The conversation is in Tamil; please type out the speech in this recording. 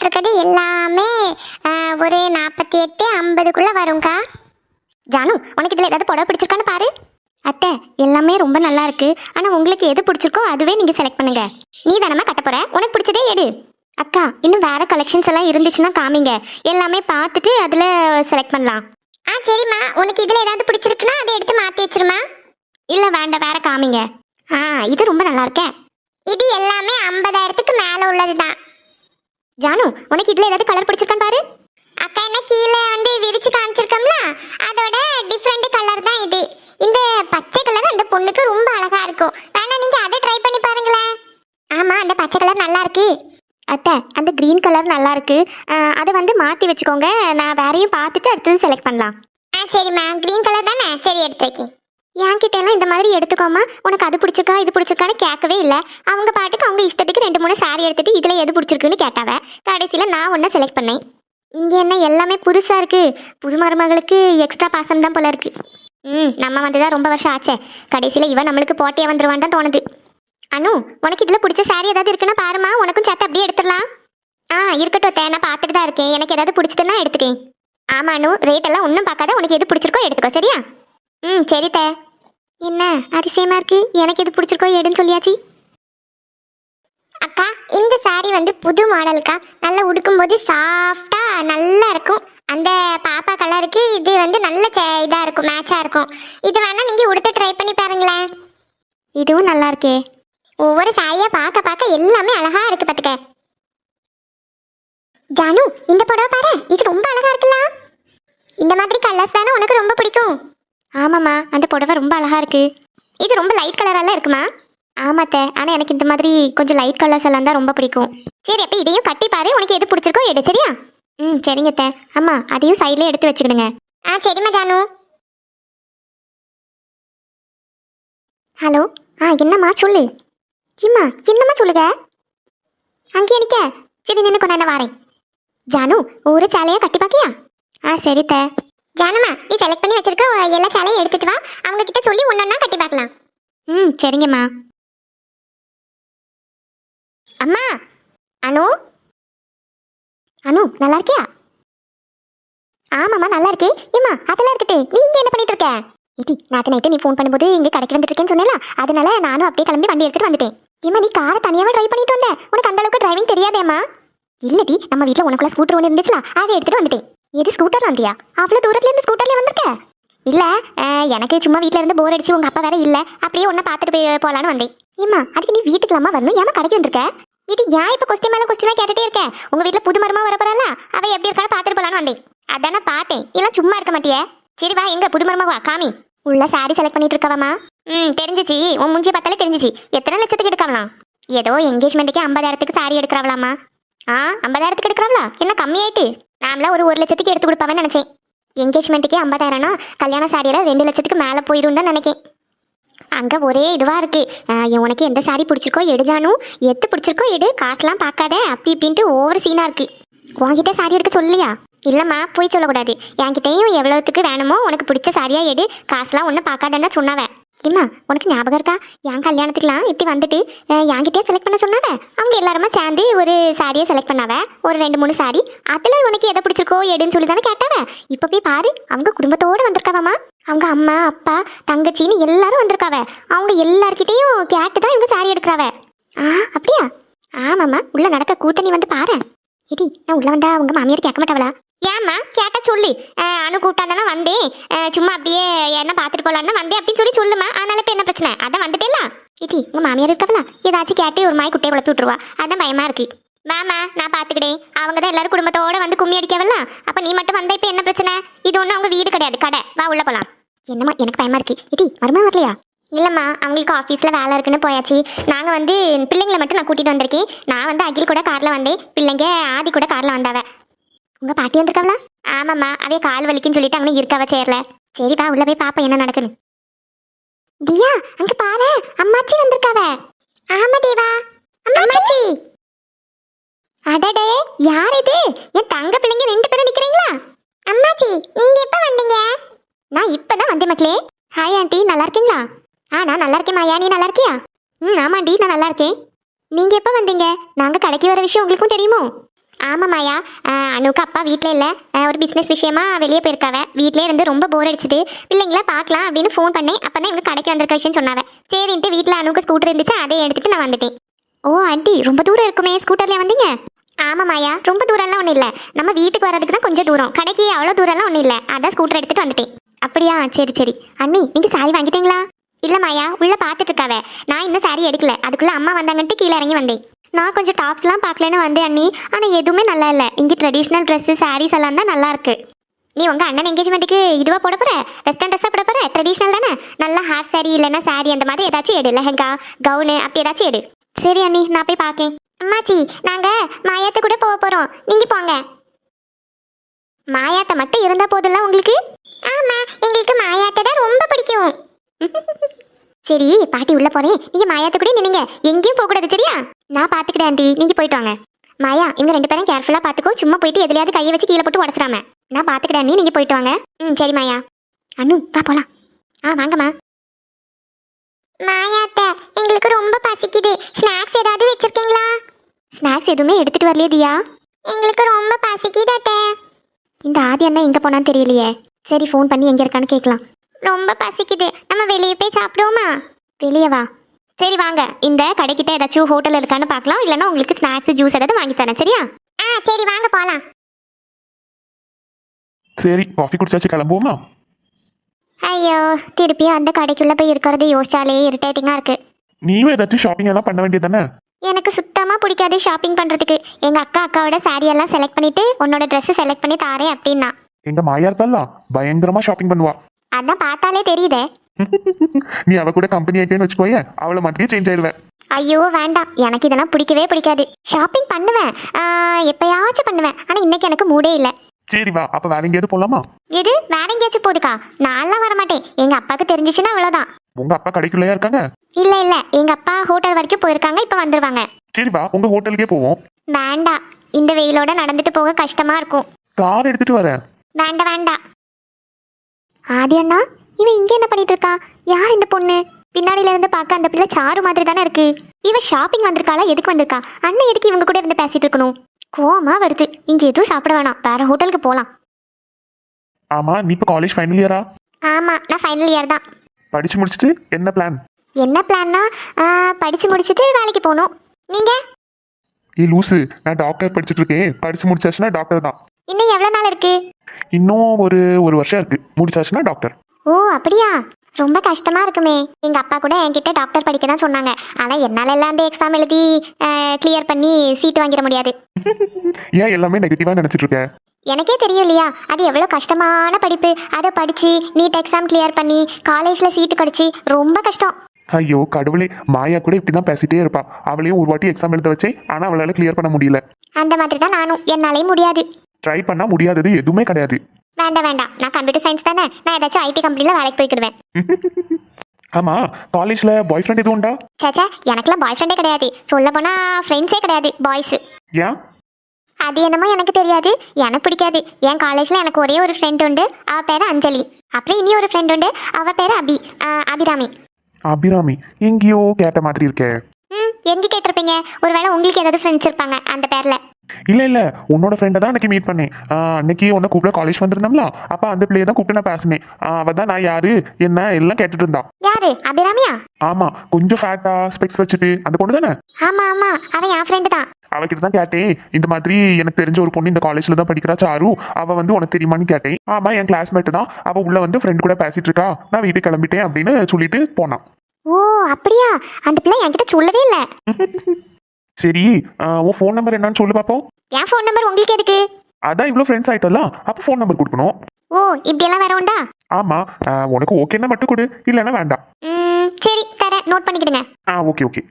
போட்டிருக்கிறது எல்லாமே ஒரு நாற்பத்தி எட்டு ஐம்பதுக்குள்ள வரும்க்கா. ஜானு உனக்கு இதில் ஏதாவது புடவை பிடிச்சிருக்கான்னு பாரு. அத்தை எல்லாமே ரொம்ப நல்லா இருக்கு. ஆனால் உங்களுக்கு எது பிடிச்சிருக்கோ அதுவே நீங்கள் செலக்ட் பண்ணுங்க. நீ தானம்மா கட்ட போற? உனக்கு பிடிச்சதே எடு. அக்கா இன்னும் வேற கலெக்ஷன்ஸ் எல்லாம் இருந்துச்சுன்னா காமிங்க. எல்லாமே பார்த்துட்டு அதில் செலக்ட் பண்ணலாம். ஆ சரிம்மா. உனக்கு இதில் ஏதாவது பிடிச்சிருக்குன்னா அதை எடுத்து மாற்றி வச்சிருமா இல்லை வேண்டாம். வேற காமிங்க. ஆ இது ரொம்ப நல்லா இருக்கே. இது எல்லாமே ஐம்பதாயிரத்துக்கு மேலே உள்ளது தான் ஜானு உனக்கு இதில் ஏதாவது கலர் பிடிச்சிருக்கான்னு பாரு. அக்கா என்ன கீழே வந்து விரிச்சு காமிச்சிருக்கோம்ல? அதோட டிஃப்ரெண்ட் கலர் தான் இது. இந்த பச்சை கலர் அந்த பொண்ணுக்கு ரொம்ப அழகா இருக்கும். வேணா நீங்க அதை ட்ரை பண்ணி பாருங்களேன். ஆமா அந்த பச்சை கலர் நல்லா இருக்கு. அத்தை அந்த க்ரீன் கலர் நல்லா இருக்கு. அதை வந்து மாற்றி வச்சுக்கோங்க. நான் வேறையும் பார்த்துட்டு அடுத்தது செலக்ட் பண்ணலாம். ஆ சரிம்மா க்ரீன் கலர் தானே? சரி எடுத்து வைக்கேன். என்கிட்ட எல்லாம் இந்த மாதிரி எடுத்துக்கோமா? உனக்கு அது பிடிச்சிருக்கா இது பிடிச்சிருக்கான்னு கேட்கவே இல்லை. அவங்க பாட்டுக்கு அவங்க இஷ்டத்துக்கு ரெண்டு மூணு சாரி எடுத்துட்டு இதில் எது பிடிச்சிருக்குன்னு கேட்டாவ. கடைசியில் நான் ஒன்றை செலக்ட் பண்ணேன். இங்கே என்ன எல்லாமே புதுசாக இருக்குது புது மருமகளுக்கு எக்ஸ்ட்ரா பாசம் தான் போல இருக்குது ம் நம்ம வந்துதான் ரொம்ப வருஷம் ஆச்சே. கடைசியில் இவன் நம்மளுக்கு போட்டியே வந்துருவான்னு தான் தோணுது. அனு உனக்கு இதில் பிடிச்ச சாரி ஏதாவது இருக்குன்னா பாருமா உனக்கும் சேர்த்து அப்படியே எடுத்துடலாம். ஆ இருக்கட்டும் அத்தை, நான் பார்த்துட்டு தான் இருக்கேன். எனக்கு ஏதாவது பிடிச்சதுன்னா எடுத்துக்கேன். ஆமா அனு. ரேட் எல்லாம் ஒன்றும் பார்க்காத. உனக்கு எது பிடிச்சிருக்கோ எடுத்துக்கோ. சரியா? ம் சரி தே. என்ன அதிசயமா இருக்கு? எனக்கு எது பிடிச்சிருக்கோ எடுன்னு சொல்லியாச்சு. அக்கா இந்த சாரி வந்து புது மாடலுக்கா நல்லா உடுக்கும்போது சாஃப்டா நல்லா இருக்கும். அந்த பாப்பா கலருக்கு இது வந்து நல்ல இதாக இதா இருக்கும் மேட்சா இருக்கும். இது வேணா நீங்க உடுத்து ட்ரை பண்ணி பாருங்களேன். இதுவும் நல்லா இருக்கே. ஒவ்வொரு சாரியா பார்க்க பார்க்க எல்லாமே அழகா இருக்கு பார்த்துக்க ஜானு இந்த புடவை பாரு. இது ரொம்ப அழகா இருக்குல்ல. இந்த மாதிரி கலர்ஸ் தானே உனக்கு ரொம்ப பிடிக்கும். ஆமாம்மா அந்த புடவை ரொம்ப அழகாக இருக்குது இது ரொம்ப லைட் கலரெல்லாம் இருக்குமா? ஆமாத்த ஆனால் எனக்கு இந்த மாதிரி கொஞ்சம் லைட் கலர்ஸ் எல்லாம் தான் ரொம்ப பிடிக்கும். சரி அப்போ இதையும் கட்டி பாரு உனக்கு எது பிடிச்சிருக்கோ எடு சரியா? ம் சரிங்க அத்தை. அம்மா அதையும் சைட்லேயே எடுத்து வச்சுக்கிடுங்க. ஆ சரிம்மா ஜானு. ஹலோ ஆ என்னம்மா சொல்லு. இம்மா என்னம்மா சொல்லுங்க அங்கே நிக்க. சரி நின்று கொண்டாண்ட வாரேன். ஜானு ஒரு சேலையை கட்டி பார்க்கியா ஆ சரி த ஜானம்மா நீ செலக்ட் பண்ணி வச்சிருக்க எல்லா சேலையும் எடுத்துட்டு வா. அவங்க கிட்ட சொல்லி ஒன்னொன்னா கட்டி பார்க்கலாம். ம் சரிங்கம்மா. அம்மா அனு? அனு நல்லா இருக்கியா? ஆமாம்மா நல்லா இருக்கே. ஏம்மா அதெல்லாம் இருக்கட்டே. நீ இங்கே என்ன பண்ணிட்டு இருக்க? இடி நேற்று நைட்டு நீ ஃபோன் பண்ணும்போது இங்கே கடைக்கு வந்துட்டு இருக்கேன்னு சொன்னேல அதனால நானும் அப்படியே கிளம்பி வண்டி எடுத்துட்டு வந்துட்டேன். ஏம்மா நீ காரை தனியாவே டிரைவ் பண்ணிட்டு வந்த? உனக்கு அந்த அளவுக்கு டிரைவிங் தெரியாதேம்மா? இல்லடி நம்ம வீட்டில் உனக்குள்ள ஸ்கூட்டர் ஒன்று இருந்துச்சுல அதை எடுத்துட்டு வந்துட்டேன். எது ஸ்கூட்டர்ல வந்தியா அவ்வளோ தூரத்துல இருந்து ஸ்கூட்டர்ல வந்திருக்க? இல்ல எனக்கு சும்மா வீட்ல இருந்து போர் அடிச்சு உங்க அப்பா வேற இல்ல. அப்படியே ஒன்ன பார்த்துட்டு போய் போலான்னு வந்தேன். இம்மா அதுக்கு நீ வீட்டுக்குலாமா வரணும்? ஏமா கடைக்கு வந்திருக்க? இது ஏன் இப்ப கொஸ்டின் மேல கொஸ்டினா கேட்டுட்டே இருக்க? உங்க வீட்டில் புது மருமா வர போறல அவ எப்படி இருக்கான்னு பார்த்துட்டு போலான்னு வந்தேன். அதானே பார்த்தேன். இல்ல சும்மா இருக்க மாட்டியே. சரி வா எங்க புது மருமா வா காமி. உள்ள சாரி செலக்ட் பண்ணிட்டு இருக்கவாமா ம் தெரிஞ்சிச்சு. உன் முஞ்சி பார்த்தாலே தெரிஞ்சிச்சு. எத்தனை லட்சத்துக்கு எடுக்கலாம் ஏதோ என்கேஜ்மெண்ட்டுக்கு ஐம்பதாயிரத்துக்கு சாரி எடுக்கிறவளாமா ஆ ஐம்பதாயிரத்துக்கு எடுக்கிறவளா என்ன கம்மியாயிட்டு? நாமளா ஒரு ஒரு லட்சத்துக்கு எடுத்து கொடுப்பாவன்னு நினைச்சேன். என்கேஜ்மெண்ட்டுக்கே ஐம்பதாயிரம்னா கல்யாண சாரியெல்லாம் ரெண்டு லட்சத்துக்கு மேலே போயிடும் தான் நினைக்கேன். அங்கே ஒரே இதுவாக இருக்குது உனக்கு எந்த சாரி பிடிச்சிருக்கோ எடுஜானும் எது பிடிச்சிருக்கோ எடு காசுலாம் பார்க்காத. அப்படி இப்படின்ட்டு ஓவர் சீனாக இருக்குது உங்ககிட்ட சாரி எடுக்க சொல்லலையா? இல்லைம்மா போய் சொல்லக்கூடாது. என்கிட்டையும் எவ்வளோத்துக்கு வேணுமோ உனக்கு பிடிச்ச சாரியாக எடு. காசுலாம் ஒன்றும் பார்க்காதன்னா சொன்னாவேன் இம்மா உனக்கு ஞாபகம் இருக்கா? என் கல்யாணத்துக்குலாம் இப்படி வந்துட்டு என்கிட்டயே செலக்ட் பண்ண சொன்னாவ? அவங்க எல்லாருமே சேர்ந்து ஒரு சாரியை செலக்ட் பண்ணாவ? ஒரு ரெண்டு மூணு சாரி அதில் உனக்கு எதை பிடிச்சிருக்கோ எடுன்னு சொல்லி தானே கேட்டாவ? இப்போ போய் பாரு அவங்க குடும்பத்தோடு வந்திருக்காவாம்மா. அவங்க அம்மா அப்பா தங்கச்சின்னு எல்லாரும் வந்திருக்காவ. அவங்க எல்லார்கிட்டேயும் கேட்டு தான் இவங்க சாரி எடுக்கிறாவ. ஆ அப்படியா? ஆமாம்மா உள்ளே நடக்க கூத்தணி வந்து பாரு. இடி நான் உள்ளே வந்தா உங்கள் மாமியார் கேட்க மாட்டாவளா? ஏம்மா? கேட்டா சொல்லு. அஹ், அனு கூட்டாதானே வந்தேன். சும்மா அப்படியே என்ன பார்த்துட்டு போலான்னு வந்தேன் அப்படின்னு சொல்லி சொல்லுமா அதனால இப்போ என்ன பிரச்சனை? அதான் வந்துட்டேல இடி உங்கள் மாமியார் இருக்காவளா ஏதாச்சும் கேட்டு ஒரு மாதிரி குட்டையை குழப்பி விட்டுருவா. அதான் பயமா இருக்கு. வாமா நான் பார்த்துக்கிட்டேன் அவங்க தான் எல்லாரும் குடும்பத்தோட வந்து கும்மி அடிக்கவல்ல. அப்போ நீ மட்டும் வந்த இப்போ என்ன பிரச்சனை? இது ஒன்றும் அவங்க வீடு கிடையாது. கடை. வா உள்ள போகலாம் என்னம்மா எனக்கு பயமா இருக்கு. இடி வருமா வரலையா? இல்லைம்மா அவங்களுக்கு ஆஃபீஸில் வேலை இருக்குன்னு போயாச்சு. நாங்கள் வந்து பிள்ளைங்களை மட்டும் நான் கூட்டிகிட்டு வந்திருக்கேன். நான் வந்து அகில் கூட காரில் வந்தேன். பிள்ளைங்க ஆதி கூட காரில் வந்தாவ. உங்கள் பாட்டி வந்திருக்காங்களா? ஆமாம்மா அவே கால் வலிக்குன்னு சொல்லிட்டு அங்கே இருக்காவ சேர்ல. சரிப்பா உள்ள போய் பாப்போம் என்ன நடக்குன்னு. தியா அங்க பாரு அம்மாச்சி வந்திருக்காவ. ஆமா தேவா அம்மாச்சி. அடடே யார் இது? என் தங்க பிள்ளைங்க ரெண்டு பேரும் நிக்கிறீங்களா? அம்மாச்சி நீங்க எப்ப வந்தீங்க? நான் இப்பதான் வந்தேன் மக்களே. ஹாய் ஆண்டி நல்லா இருக்கீங்களா? ஆ நான் நல்லா இருக்கேன் மாயா நீ நல்லா இருக்கியா? ம் ஆமாண்டி நான் நல்லா இருக்கேன். நீங்க எப்போ வந்தீங்க? நாங்க கடைக்கு வர விஷயம் உங்களுக்கும் தெரியுமோ? ஆமா மாயா அனுக்கு அப்பா வீட்டில் இல்லை. ஒரு பிஸ்னஸ் விஷயமா வெளியே போயிருக்காவ. வீட்டிலே இருந்து ரொம்ப போர் அடிச்சுது. பிள்ளைங்கள பார்க்கலாம் அப்படின்னு ஃபோன் பண்ணேன். அப்போ தான் இவங்க கடைக்கு வந்திருக்க விஷயம் சொன்னாவ. சரின்ட்டு வீட்டில் அனுக்கு ஸ்கூட்டர் இருந்துச்சு. அதை எடுத்துட்டு நான் வந்துட்டேன். ஓ ஆண்டி ரொம்ப தூரம் இருக்குமே. ஸ்கூட்டரில் வந்தீங்க? ஆமா மாயா ரொம்ப தூரம்லாம் ஒன்றும் இல்லை. நம்ம வீட்டுக்கு வர்றதுக்கு தான் கொஞ்சம் தூரம். கடைக்கு அவ்வளோ தூரம்லாம் ஒன்றும் இல்லை. அதான் ஸ்கூட்டர் எடுத்துகிட்டு வந்துட்டேன். அப்படியா? சரி சரி. அண்ணி நீங்கள் சாரி வாங்கிட்டீங்களா? இல்லை மாயா உள்ள பார்த்துட்டு இருக்காவ. நான் இன்னும் சாரி எடுக்கல. அதுக்குள்ளே அம்மா வந்தாங்கன்ட்டு கீழே இறங்கி வந்தேன். நான் கொஞ்சம் டாப்ஸ்லாம் பார்க்கலன்னு வந்தேன் அண்ணி. ஆனால் எதுவுமே நல்லா இல்லை. இங்கே ட்ரெடிஷ்னல் ட்ரெஸ்ஸு சாரீஸ் எல்லாம் தான் நல்லா இருக்கு. நீ உங்கள் அண்ணன் எங்கேஜ்மெண்ட்டுக்கு இதுவாக போட போகிற வெஸ்டர்ன் ட்ரெஸ்ஸாக போட போகிற ட்ரெடிஷ்னல் தானே? நல்லா ஹாஃப் சாரி இல்லைன்னா சாரி அந்த மாதிரி ஏதாச்சும் எடு. லெஹங்கா கவுனு அப்படி ஏதாச்சும் எடு. சரி அண்ணி நான் போய் பார்க்கேன். அம்மாச்சி நாங்கள் மாயாத்த கூட போக போகிறோம் நீங்கள் போங்க. மாயாத்த மட்டும் இருந்தால் போதும்ல உங்களுக்கு? ஆமா எங்களுக்கு மாயாத்த தான் ரொம்ப பிடிக்கும். சரி பாட்டி உள்ள போறேன். நீங்க மாயாத்த கூட நினைங்க எங்கேயும் போக கூடாது சரியா? நான் பாத்துக்கிறேன் ஆண்டி. நீங்க போயிட்டு வாங்க. மாயா இவங்க ரெண்டு பேரும் கேர்ஃபுல்லா பாத்துக்கோ. சும்மா போயிட்டு எதுலயாவது கையை வச்சு கீழே போட்டு உடச்சிடாம. நான் பாத்துக்கிறேன் அண்ணி நீங்க போயிட்டு வாங்க. ம் சரி மாயா. அனு வா போலாம். ஆ வாங்கம்மா. மாயாத்த எங்களுக்கு ரொம்ப பசிக்குது. ஸ்நாக்ஸ் ஏதாவது வச்சிருக்கீங்களா? ஸ்நாக்ஸ் எதுவுமே எடுத்துட்டு வரலையே தியா. எங்களுக்கு ரொம்ப பசிக்குது அத்தை. இந்த ஆதி அண்ணா எங்க போனான்னு தெரியலையே. சரி ஃபோன் பண்ணி எங்க இருக்கான்னு கேட்கலாம். ரொம்ப பசிக்குது. நம்ம வெளியே போய் சாப்பிடுவோமா? வெளியே வா. சரி வாங்க. இந்த கடைக்கிட்ட ஏதாச்சும் ஹோட்டல் இருக்கான்னு பார்க்கலாம். இல்லைன்னா உங்களுக்கு ஸ்நாக்ஸ் ஜூஸ் ஏதாவது வாங்கி தரேன் சரியா? ஆ சரி வாங்க போலாம். சரி காஃபி குடிச்சாச்சு கிளம்புவோமா? ஐயோ திருப்பியும் அந்த கடைக்குள்ள போய் இருக்கிறது யோசிச்சாலே இரிட்டேட்டிங்கா இருக்கு. நீயும் ஏதாச்சும் ஷாப்பிங் எல்லாம் பண்ண வேண்டியது தானே? எனக்கு சுத்தமா பிடிக்காது ஷாப்பிங் பண்றதுக்கு. எங்க அக்கா அக்காவோட saree எல்லாம் செலக்ட் பண்ணிட்டு உன்னோட Dress செலக்ட் பண்ணி தாரேன் அப்படின்னா. எங்க மாயா இருக்கால பயங்கரமா ஷாப்பிங் பண்ணுவா. அதான் பார்த்தாலே தெரியுதே. நீ அவ கூட கம்பெனி ஆயிட்டேன்னு வச்சுக்கோயேன் அவளை மாதிரியே சேஞ்ச் ஆயிடுவேன். ஐயோ வேண்டாம். எனக்கு இதெல்லாம் பிடிக்கவே பிடிக்காது. ஷாப்பிங் பண்ணுவேன். எப்பயாச்சும் பண்ணுவேன். ஆனா இன்னைக்கு எனக்கு மூடே இல்லை. சரி வா அப்ப வேற எங்கேயாவது போலாமா? எது? வேற எங்கேயாச்சும் போதுக்கா. நான்லாம் வர மாட்டேன் எங்க அப்பாவுக்கு தெரிஞ்சிச்சுன்னா அவ்வளவுதான். உங்க அப்பா கடைக்குள்ளேயா இருக்காங்க? இல்ல இல்ல. எங்க அப்பா ஹோட்டல் வரைக்கும் போயிருக்காங்க இப்ப வந்துருவாங்க. சரி வா உங்க ஹோட்டலுக்கே போவோம். வேண்டாம். இந்த வெயிலோட நடந்துட்டு போக கஷ்டமா இருக்கும். கார் எடுத்துட்டு வரேன். வேண்டாம் வேண்டாம். ஆதி அண்ணா? இவன் இங்க என்ன பண்ணிட்டு இருக்கா? யார் இந்த பொண்ணு? பின்னாடில இருந்து பார்க்க அந்த பிள்ளை சாரு மாதிரி தானே இருக்கு. இவ ஷாப்பிங் வந்திருக்காளா? எதுக்கு வந்திருக்கா? அண்ணன் எதுக்கு இவங்க கூட இருந்து பேசிட்டு இருக்கணும்? கோவமா வருது. இங்க எதுவும் சாப்பிட வேணாம். வேற ஹோட்டலுக்கு போலாம். ஆமா நீ இப்ப காலேஜ் ஃபைனல் இயரா ஆமா நான் ஃபைனல் இயர் தான். படிச்சு முடிச்சுட்டு என்ன பிளான் என்ன பிளான்னா படிச்சு முடிச்சுட்டு வேலைக்கு போகணும். நீங்க? ஏ லூசு. நான் டாக்டர் படிச்சுட்டு இருக்கேன். படிச்சு முடிச்சாச்சுன்னா டாக்டர் தான். இன்னும் எவ்வளவு நாள் இருக்கு? இன்னும் ஒரு ஒரு வருஷம் இருக்கு. முடிச்சாச்சுன்னா டாக்டர் ஓ அப்படியா? ரொம்ப கஷ்டமா இருக்குமே. எங்க அப்பா கூட என்கிட்ட டாக்டர் படிக்க தான் சொன்னாங்க. ஆனா என்னால எல்லாம் அந்த எக்ஸாம் எழுதி கிளியர் பண்ணி சீட் வாங்கிட முடியாது. ஏன் எல்லாமே நெகட்டிவா நினைச்சிட்டு இருக்க? எனக்கே தெரியும் இல்லையா? அது எவ்வளோ கஷ்டமான படிப்பு. அதை படிச்சு நீட் எக்ஸாம் கிளியர் பண்ணி காலேஜ்ல சீட்டு கிடைச்சி ரொம்ப கஷ்டம். ஐயோ கடவுளே. மாயா கூட இப்படிதான் பேசிட்டே இருப்பா. அவளையும் ஒரு வாட்டி எக்ஸாம் எழுத வச்சேன். ஆனா அவளால கிளியர் பண்ண முடியல. அந்த மாதிரி தான் நானும். என்னாலே முடியாது. ட்ரை பண்ணா முடியாதது எதுவுமே கிடையாது. வேண்டாம் வேண்டாம். நான் கம்ப்யூட்டர் சயின்ஸ் தானே? நான் ஏதாச்சும் ஐடி கம்பெனியில் வேலைக்கு போய்க்கிடுவேன். ஆமா காலேஜ்ல பாய் ஃப்ரெண்ட் எதுவும் உண்டா? சேச்சா எனக்குலாம் பாய் ஃப்ரெண்டே கிடையாது. சொல்ல போனா ஃப்ரெண்ட்ஸே கிடையாது பாய்ஸ் ஏன்? அது என்னமோ எனக்கு தெரியாது. எனக்கு பிடிக்காது. என் காலேஜில் எனக்கு ஒரே ஒரு ஃப்ரெண்ட் உண்டு. அவ பேர் அஞ்சலி. அப்புறம் இனி ஒரு ஃப்ரெண்ட் உண்டு. அவ பேர் அபி ஆ, அபிராமி. அபிராமி எங்கேயோ கேட்ட மாதிரி இருக்கே. ம் எங்கே கேட்டிருப்பீங்க? ஒருவேளை உங்களுக்கு ஏதாவது ஃப்ரெண்ட்ஸ் இருப்பாங்க அந்த பேரில். இல்ல இல்ல. உன்னோட ஃப்ரெண்டை தான் அன்னைக்கு மீட் பண்ணேன். அன்னைக்கு உன்னை கூப்பிட காலேஜ் வந்திருந்தோம்ல? அப்ப அந்த பிள்ளைய தான் கூப்பிட்டு நான் பேசினேன். ஆஹ் அவ தான் நான் யாரு என்ன எல்லாம் கேட்டுட்டு இருந்தா. யாரு? அபிராமியா? ஆமா. கொஞ்சம் ஃபேட்டா ஸ்பெக்ஸ் வச்சுட்டு அந்த பொண்ணு தானே? ஆமா ஆமா. அவன் என் ஃப்ரெண்டு தான். அவகிட்ட தான் கேட்டேன். இந்த மாதிரி எனக்கு தெரிஞ்ச ஒரு பொண்ணு இந்த காலேஜ்ல தான் படிக்கிறா சாரு. அவ வந்து உனக்கு தெரியுமான்னு கேட்டேன். ஆமா என் கிளாஸ்மேட் தான். அவ உள்ள வந்து ஃப்ரெண்ட் கூட பேசிட்டு இருக்கா. நான் வீட்டுக்கு கிளம்பிட்டேன் அப்படின்னு சொல்லிட்டு போனான் ஓ அப்படியா? அந்த பிள்ளை என்கிட்ட சொல்லவே இல்லை. சரி உன் ஃபோன் நம்பர் என்னன்னு சொல்லு பாப்போம். என் ஃபோன் நம்பர் உங்களுக்கு எதுக்கு? அதான் இவ்வளோ ஃப்ரெண்ட்ஸ் ஆயிட்டல அப்போ ஃபோன் நம்பர் கொடுக்கணும். ஓ இப்படியெல்லாம் வேற உண்டா? ஆமா உனக்கு ஓகேன்னா மட்டும் கொடு இல்லைன்னா வேண்டாம். சரி தரேன். நோட் பண்ணிக்கிடுங்க. ஆ ஓகே ஓகே